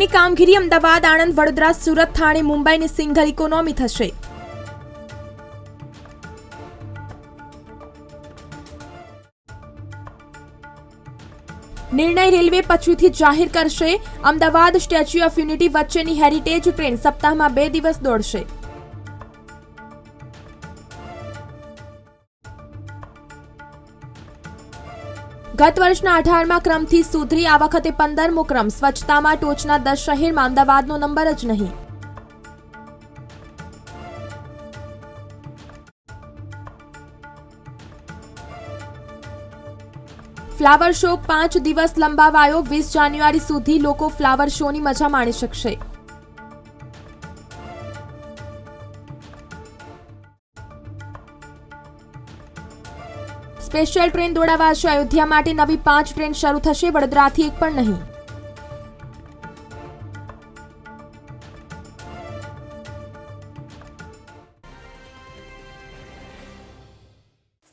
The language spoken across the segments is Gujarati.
ટ્રેનની કામગીરી અમદાવાદ, આણંદ, વડોદરા, સુરત, થાણે મુંબઈની સિંગલ ઇકોનોમી થશે. નિર્ણય રેલવે પછીથી જાહેર કરશે. અમદાવાદ સ્ટેચ્યુ ઓફ યુનિટી વચ્ચેની હેરિટેજ ટ્રેન સપ્તાહમાં બે દિવસ દોડશે. ગત વર્ષના અઢારમાં ક્રમથી સુધરી આ વખતે પંદરમો ક્રમ સ્વચ્છતામાં ટોચના દસ શહેરમાં અમદાવાદનો નંબર જ નહીં. ફ્લાવર શો પાંચ દિવસ લંબાવાયો વીસ જાન્યુઆરી સુધી લોકો ફ્લાવર શોની મજા માણી શકશે. Special train દોડાવાશે. અયોધ્યા માટે નવી પાંચ ટ્રેન શરૂ થશે. વડોદરાથી એક પણ નહીં.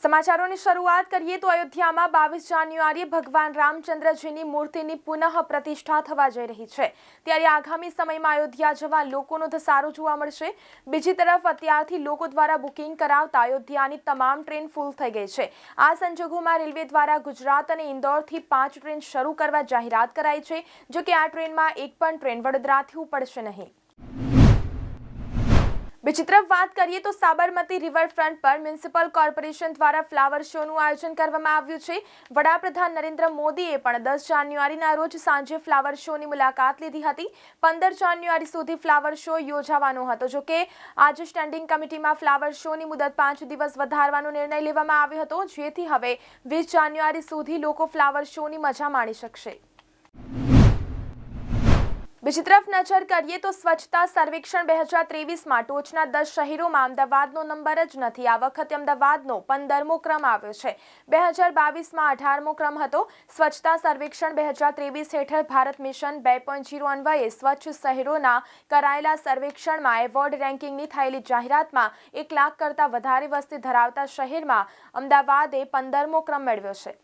સમાચારોની શરૂઆત કરીએ તો અયોધ્યામાં બાવીસ જાન્યુઆરીએ ભગવાન રામચંદ્રજીની મૂર્તિની પુનઃ પ્રતિષ્ઠા થવા જઈ રહી છે. ત્યારે આગામી સમયમાં અયોધ્યા જવા લોકોનો ધસારો જોવા મળશે. બીજી તરફ અત્યારથી લોકો દ્વારા બુકિંગ કરાવતા અયોધ્યાની તમામ ટ્રેન ફૂલ થઈ ગઈ છે. આ સંજોગોમાં રેલવે દ્વારા ગુજરાત અને ઇન્દોરથી પાંચ ટ્રેન શરૂ કરવા જાહેરાત કરાઈ છે. જો કે આ ટ્રેનમાં એક પણ ટ્રેન વડોદરાથી ઉપડશે નહીં. બીજી તરફ વાત કરીએ તો સાબરમતી રિવરફ્રન્ટ પર મ્યુનિસિપલ કોર્પોરેશન દ્વારા ફ્લાવર શોનું આયોજન કરવામાં આવ્યું છે. વડાપ્રધાન નરેન્દ્ર મોદીએ પણ દસ જાન્યુઆરીના રોજ સાંજે ફ્લાવર શોની મુલાકાત લીધી હતી. પંદર જાન્યુઆરી સુધી ફ્લાવર શો યોજાવાનો હતો. જો કે આજે સ્ટેન્ડિંગ કમિટીમાં ફ્લાવર શોની મુદત પાંચ દિવસ વધારવાનો નિર્ણય લેવામાં આવ્યો હતો. જેથી હવે વીસ જાન્યુઆરી સુધી લોકો ફ્લાવર શોની મજા માણી શકશે. બીજી તરફ નજર કરીએ તો સ્વચ્છતા સર્વેક્ષણ બે હજાર ત્રેવીસમાં ટોચના દસ શહેરોમાં અમદાવાદનો નંબર જ નથી. આ વખતે અમદાવાદનો પંદરમો ક્રમ આવ્યો છે. બે હજાર બાવીસમાં અઢારમો ક્રમ હતો. સ્વચ્છતા સર્વેક્ષણ બે હજાર ત્રેવીસ હેઠળ ભારત મિશન બે પોઈન્ટ જીરો અન્વયે સ્વચ્છ શહેરોના કરાયેલા સર્વેક્ષણમાં એવોર્ડ રેન્કિંગની થયેલી જાહેરાતમાં એક લાખ કરતાં વધારે વસ્તી ધરાવતા શહેરમાં અમદાવાદે પંદરમો ક્રમ મેળવ્યો છે.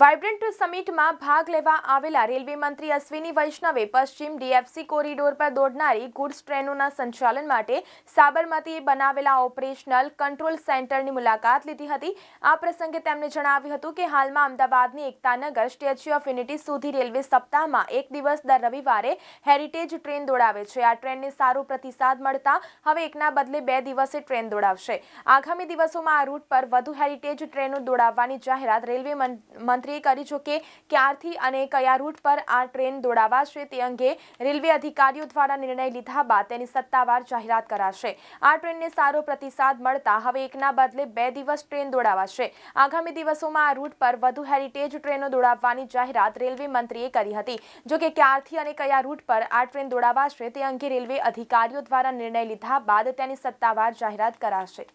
વાઇબ્રન્ટ સમિટમાં ભાગ લેવા આવેલા રેલવે મંત્રી અશ્વિની વૈષ્ણવે પશ્ચિમ ડીએફસી કોરિડોર પર દોડનારી ગુડ્સ ટ્રેનોના સંચાલન માટે સાબરમતીએ બનાવેલા ઓપરેશનલ કંટ્રોલ સેન્ટરની મુલાકાત લીધી હતી. આ પ્રસંગે તેમણે જણાવ્યું હતું કે હાલમાં અમદાવાદની એકતાનગર સ્ટેચ્યુ ઓફ યુનિટી સુધી રેલવે સપ્તાહમાં એક દિવસ દર રવિવારે હેરિટેજ ટ્રેન દોડાવે છે. આ ટ્રેનને સારો પ્રતિસાદ મળતા હવે એકના બદલે બે દિવસે ટ્રેન દોડાવશે. આગામી દિવસોમાં આ રૂટ પર વધુ હેરિટેજ ટ્રેનો દોડાવવાની જાહેરાત રેલવે મંત્રી મંત્રીએ કરી છે કે ક્યારથી અને કયા રૂટ પર આ ટ્રેન દોડાવાશે તે અંગે રેલવે અધિકારીઓ દ્વારા નિર્ણય લીધા બાદ તેની સત્તાવાર જાહેરાત કરાશે. આ ટ્રેનને સારો પ્રતિસાદ મળતા હવે એકના બદલે બે દિવસ ટ્રેન દોડાવાશે. આગામી દિવસોમાં આ રૂટ પર વધુ હેરિટેજ ટ્રેનો દોડાવવાની જાહેરાત રેલવે મંત્રીએ કરી હતી. જો કે ક્યારથી અને કયા રૂટ પર આ ટ્રેન દોડાવાશે તે અંગે રેલવે અધિકારીઓ દ્વારા નિર્ણય લીધા બાદ તેની સત્તાવાર જાહેરાત કરાશે.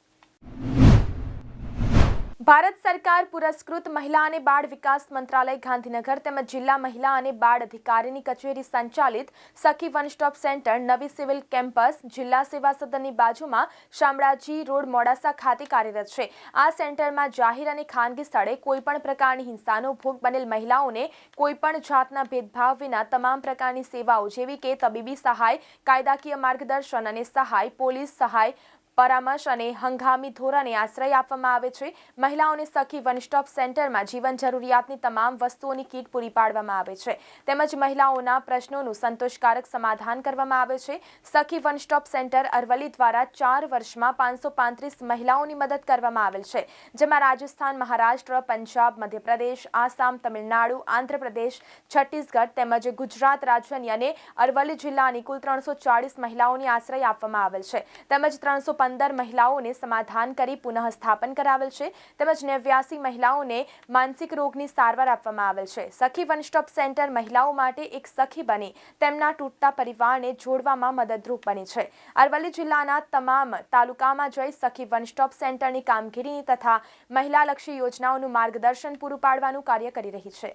ભારત સરકાર પુરસ્કૃત મહિલા અને બાળ વિકાસ મંત્રાલય ગાંધીનગર તેમજ જિલ્લા મહિલા અને બાળ અધિકારીની કચેરી સંચાલિત સખી વન સ્ટોપ સેન્ટર નવી સિવિલ કેમ્પસ જિલ્લા સેવા સદનની બાજુમાં શામળાજી રોડ મોડાસા ખાતે કાર્યરત છે. આ સેન્ટરમાં જાહેર અને ખાનગી સ્થળે કોઈપણ પ્રકારની હિંસાનો ભોગ બનેલ મહિલાઓને કોઈપણ જાતના ભેદભાવ વિના તમામ પ્રકારની સેવાઓ જેવી કે તબીબી સહાય, કાયદાકીય માર્ગદર્શન અને સહાય, પોલીસ સહાય પરામર્શ અને હંગામી ધોરણે આશ્રય આપવામાં આવે છે. મહિલાઓને સખી વન સ્ટોપ સેન્ટરમાં જીવન જરૂરિયાતની તમામ વસ્તુઓની કીટ પૂરી પાડવામાં આવે છે. તેમજ મહિલાઓના પ્રશ્નોનું સંતોષકારક સમાધાન કરવામાં આવે છે. સખી વન સ્ટોપ સેન્ટર અરવલ્લી દ્વારા ચાર વર્ષમાં પાંચસો પાંત્રીસ મહિલાઓની મદદ કરવામાં આવેલ છે. જેમાં રાજસ્થાન, મહારાષ્ટ્ર, પંજાબ, મધ્યપ્રદેશ, આસામ, તમિલનાડુ, આંધ્રપ્રદેશ, છત્તીસગઢ તેમજ ગુજરાત રાજ્યની અને અરવલ્લી જિલ્લાની કુલ ત્રણસો ચાળીસ મહિલાઓની આશ્રય આપવામાં આવેલ છે. તેમજ ત્રણસો પંદર મહિલાઓને સમાધાન કરી પુનઃસ્થાપન કરાવેલ છે. તેમજ નેવ્યાસી મહિલાઓને માનસિક રોગની સારવાર આપવામાં આવેલ છે. સખી વન સ્ટોપ સેન્ટર મહિલાઓ માટે એક સખી બની. તેમના તૂટતા પરિવારને જોડવામાં મદદરૂપ બની છે. અરવલ્લી જિલ્લાના તમામ તાલુકામાં જઈ સખી વન સ્ટોપ સેન્ટરની કામગીરીની તથા મહિલાલક્ષી યોજનાઓનું માર્ગદર્શન પૂરું પાડવાનું કાર્ય કરી રહી છે.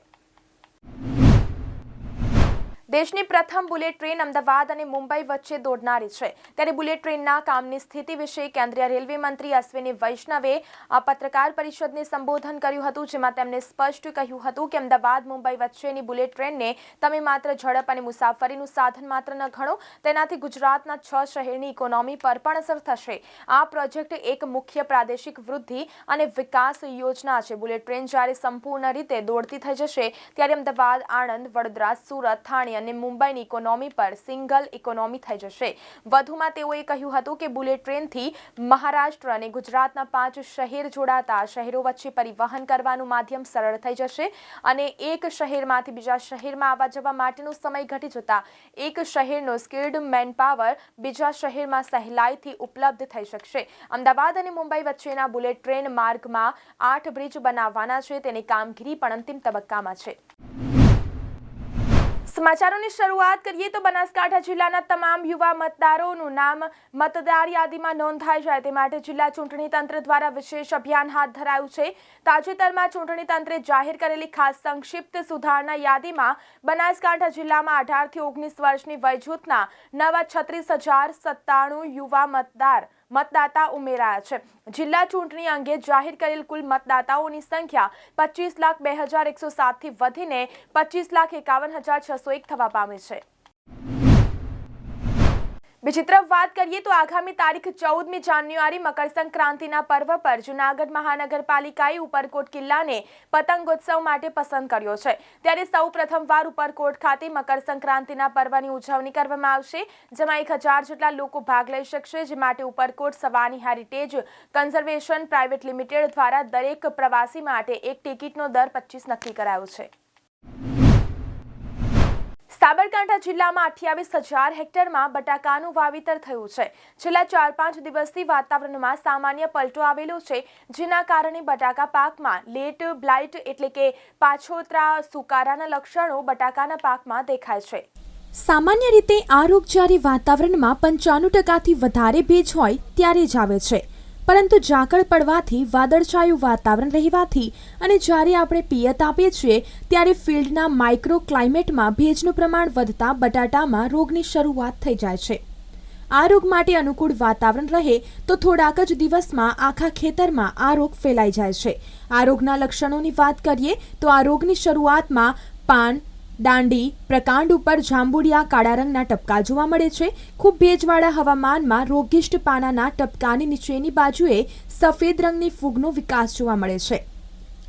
દેશની પ્રથમ બુલેટ ટ્રેન અમદાવાદ અને મુંબઈ વચ્ચે દોડનારી છે. ત્યારે બુલેટ ટ્રેનના કામની સ્થિતિ વિશે કેન્દ્રીય રેલવે મંત્રી અશ્વિની વૈષ્ણવે આ પત્રકાર પરિષદને સંબોધન કર્યું હતું, જેમાં તેમણે સ્પષ્ટ કહ્યું હતું કે અમદાવાદ, મુંબઈ વચ્ચેની બુલેટ ટ્રેનને તમે માત્ર ઝડપ અને મુસાફરીનું સાધન માત્ર ન ગણો, તેનાથી ગુજરાતના છ શહેરની ઇકોનોમી પર પણ અસર થશે. આ પ્રોજેક્ટ એક મુખ્ય પ્રાદેશિક વૃદ્ધિ અને વિકાસ યોજના છે. બુલેટ ટ્રેન જ્યારે સંપૂર્ણ રીતે દોડતી થઈ જશે, ત્યારે અમદાવાદ, આણંદ, વડોદરા, સુરત થાણે અને મુંબઈની ઇકોનોમી પર સિંગલ ઇકોનોમી થઈ જશે. વધુમાં તેઓએ કહ્યું હતું કે બુલેટ ટ્રેનથી મહારાષ્ટ્ર અને ગુજરાતના પાંચ શહેર જોડાતા શહેરો વચ્ચે પરિવહન કરવાનું માધ્યમ સરળ થઈ જશે અને એક શહેરમાંથી બીજા શહેરમાં આવવા જવા માટેનો સમય ઘટી જતા એક શહેરનો સ્કિલ્ડ મેનપાવર બીજા શહેરમાં સહેલાઈથી ઉપલબ્ધ થઈ શકશે. અમદાવાદ અને મુંબઈ વચ્ચેના બુલેટ ટ્રેન માર્ગમાં આઠ બ્રિજ બનાવવાના છે. તેની કામગીરી પણ અંતિમ તબક્કામાં છે. સમાચારોની શરૂઆત કરીએ તો બનાસકાંઠા જિલ્લાના તમામ યુવા મતદારોનું નામ મતદાર યાદીમાં નોંધાઈ જાય તે માટે જિલ્લા ચૂંટણી તંત્ર દ્વારા વિશેષ અભિયાન હાથ ધરાયું છે. તાજેતરમાં ચૂંટણી તંત્રે જાહેર કરેલી ખાસ સંક્ષિપ્ત સુધારણા યાદીમાં બનાસકાંઠા જિલ્લામાં અઢારથી ઓગણીસ વર્ષની વયજૂથના નવા છત્રીસ હજાર સત્તાણું યુવા મતદાર મતદાતા ઉમેરાયા છે. જિલ્લા ચૂંટણી અંગે જાહેર કરેલ કુલ મતદાતાઓની સંખ્યા પચીસ લાખ બે હજાર એકસો સાતથી વધીને પચીસ લાખ એકાવન હજાર છસો એક થવા પામી છે. બીજી તરફ વાત કરીએ તો આગામી તારીખ ચૌદમી જાન્યુઆરી મકર સંક્રાંતિના પર્વ પર જુનાગઢ મહાનગરપાલિકાએ ઉપરકોટ કિલ્લાને પતંગોત્સવ માટે પસંદ કર્યો છે. ત્યારે સૌ પ્રથમવાર ઉપરકોટ ખાતે મકર સંક્રાંતિના પર્વની ઉજવણી કરવામાં આવશે, જેમાં એક હજાર જેટલા લોકો ભાગ લઈ શકશે, જે માટે Uparkot Savani heritage conservation private limited દ્વારા દરેક પ્રવાસી માટે એક ટિકિટનો દર પચીસ નક્કી કરાયો છે. સાબરકાંઠા જિલ્લામાં અઠ્યાવીસ હજાર હેક્ટરમાં બટાકાનું વાવેતર થયું છે. છેલ્લા ચાર પાંચ દિવસથી વાતાવરણમાં સામાન્ય પલટો આવેલો છે, જેના કારણે બટાકા પાકમાં લેટ બ્લાઇટ એટલે કે પાછોતરા સુકારાના લક્ષણો બટાકાના પાકમાં દેખાય છે. સામાન્ય રીતે આ રોગ જ્યારે વાતાવરણમાં પંચાણું ટકાથી વધારે ભેજ હોય ત્યારે જ આવે છે. પરંતુ ઝાકળ પડવાથી વાદળછાયું વાતાવરણ રહેવાથી અને જ્યારે આપણે પિયત આપીએ છીએ, ત્યારે ફિલ્ડના માઇક્રો ક્લાઇમેટમાં ભેજનું પ્રમાણ વધતા બટાટામાં રોગની શરૂઆત થઈ જાય છે. આ રોગ માટે અનુકૂળ વાતાવરણ રહે તો થોડાક જ દિવસમાં આખા ખેતરમાં આ રોગ ફેલાઈ જાય છે. આ રોગના લક્ષણોની વાત કરીએ તો આ રોગની શરૂઆતમાં પાન દાંડી, પ્રકાંડ ઉપર જાંબુડિયા, કાળા રંગના ટપકા જોવા મળે છે. ખૂબ ભેજવાળા હવામાનમાં રોગિષ્ટ પાનાના ટપકાની નીચેની બાજુએ સફેદ રંગની ફૂગનો વિકાસ જોવા મળે છે.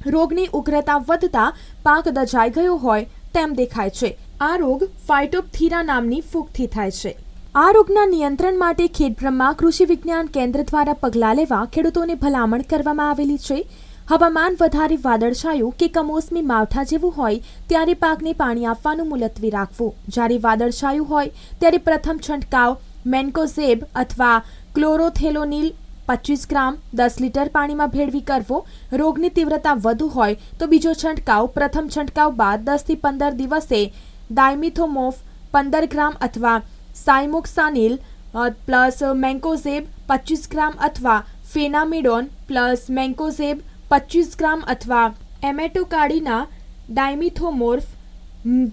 રોગની ઉગ્રતા વધતા પાક દજાઈ ગયો હોય તેમ દેખાય છે. આ રોગ ફાઇટોપથીરા નામની ફૂગથી થાય છે. આ રોગના નિયંત્રણ માટે ખેડબ્રહ્મા કૃષિ વિજ્ઞાન કેન્દ્ર દ્વારા પગલાં લેવા ખેડૂતોને ભલામણ કરવામાં આવેલી છે. હવામાન વધારે વાદળછાયું કે કમોસમી માવઠા જેવું હોય ત્યારે પાકને પાણી આપવાનું મુલતવી રાખવું. જ્યારે વાદળછાયું હોય ત્યારે પ્રથમ છંટકાવ મેન્કોઝેબ અથવા ક્લોરોથેલોનિલ પચીસ ગ્રામ દસ લીટર પાણીમાં ભેળવી કરવો. રોગની તીવ્રતા વધુ હોય તો બીજો છંટકાવ પ્રથમ છંટકાવ બાદ દસથી પંદર દિવસે ડાયમિથોમોફ પંદર ગ્રામ અથવા સાયમોક્સાનિલ પ્લસ મેન્કોઝેબ પચીસ ગ્રામ અથવા ફેનામિડોન પ્લસ મેન્કોઝેબ પચીસ ગ્રામ અથવા એમેટોકાડીના ડાયમિથોમોર્ફ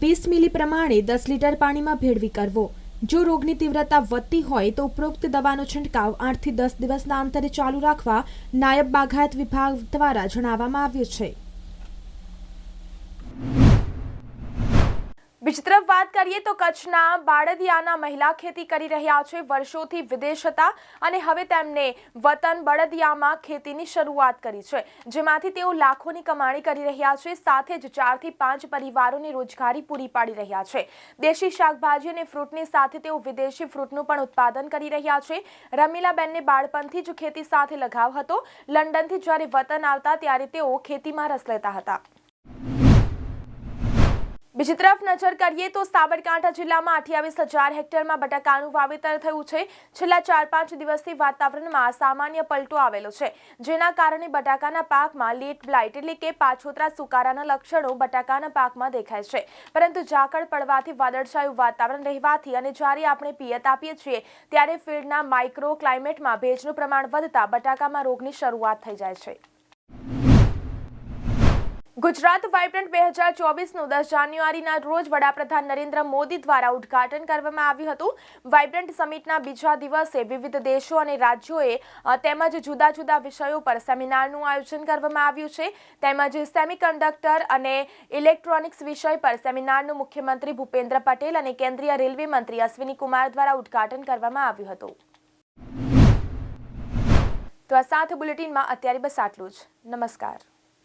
વીસ મિલી પ્રમાણે દસ લીટર પાણીમાં ભેળવી કરવો. જો રોગની તીવ્રતા વધતી હોય તો ઉપરોક્ત દવાનો છંટકાવ આઠથી દસ દિવસના અંતરે ચાલુ રાખવા નાયબ બાગાયત વિભાગ દ્વારા જણાવવામાં આવ્યું છે. બીજી તરફ વાત કરીએ તો કચ્છના બાળદિયાના મહિલા ખેતી કરી રહ્યા છે. વર્ષોથી વિદેશ હતા અને હવે તેમને વતન બળદિયામાં ખેતીની શરૂઆત કરી છે. જેમાંથી તેઓ લાખોની કમાણી કરી રહ્યા છે. સાથે જ ચારથી પાંચ પરિવારોને રોજગારી પૂરી પાડી રહ્યા છે. દેશી શાકભાજી અને ફ્રૂટની સાથે તેઓ વિદેશી ફ્રૂટનું પણ ઉત્પાદન કરી રહ્યા છે. રમીલાબેનને બાળપણથી જ ખેતી સાથે લગાવ હતો. લંડનથી જ્યારે વતન આવતા ત્યારે તેઓ ખેતીમાં રસ લેતા હતા. બીજી તરફ નજર કરીએ તો સાબરકાંઠા જિલ્લામાં અઠ્યાવીસ હજાર હેક્ટરમાં બટાકાનું વાવેતર થયું છે. છેલ્લા ચાર પાંચ દિવસથી વાતાવરણમાં સામાન્ય પલટો આવેલો છે. જેના કારણે બટાકાના પાકમાં લેટ બ્લાઇટ એટલે કે પાછોતરા સુકારાના લક્ષણો બટાકાના પાકમાં દેખાય છે. પરંતુ ઝાકળ પડવાથી વાદળછાયું વાતાવરણ રહેવાથી અને જ્યારે આપણે પિયત આપીએ છીએ, ત્યારે ફિલ્ડના માઇક્રો ક્લાઇમેટમાં ભેજનું પ્રમાણ વધતા બટાકામાં રોગની શરૂઆત થઈ જાય છે. ગુજરાત વાઇબ્રન્ટ બે હજાર ચોવીસનું દસ જાન્યુઆરીના રોજ વડાપ્રધાન નરેન્દ્ર મોદી દ્વારા ઉદ્ઘાટન કરવામાં આવ્યું હતું. વાઇબ્રન્ટ સમિટના બીજા દિવસે વિવિધ દેશો અને રાજ્યોએ તેમજ જુદા જુદા વિષયો પર સેમિનારનું આયોજન કરવામાં આવ્યું છે. તેમજ સેમિકન્ડક્ટર અને ઇલેક્ટ્રોનિક્સ વિષય પર સેમિનારનું મુખ્યમંત્રી ભૂપેન્દ્ર પટેલ અને કેન્દ્રીય રેલવે મંત્રી અશ્વિની કુમાર દ્વારા ઉદ્ઘાટન કરવામાં આવ્યું હતું. તો આ સાથે બુલેટિનમાં અત્યારે બસ આટલું જ. નમસ્કાર.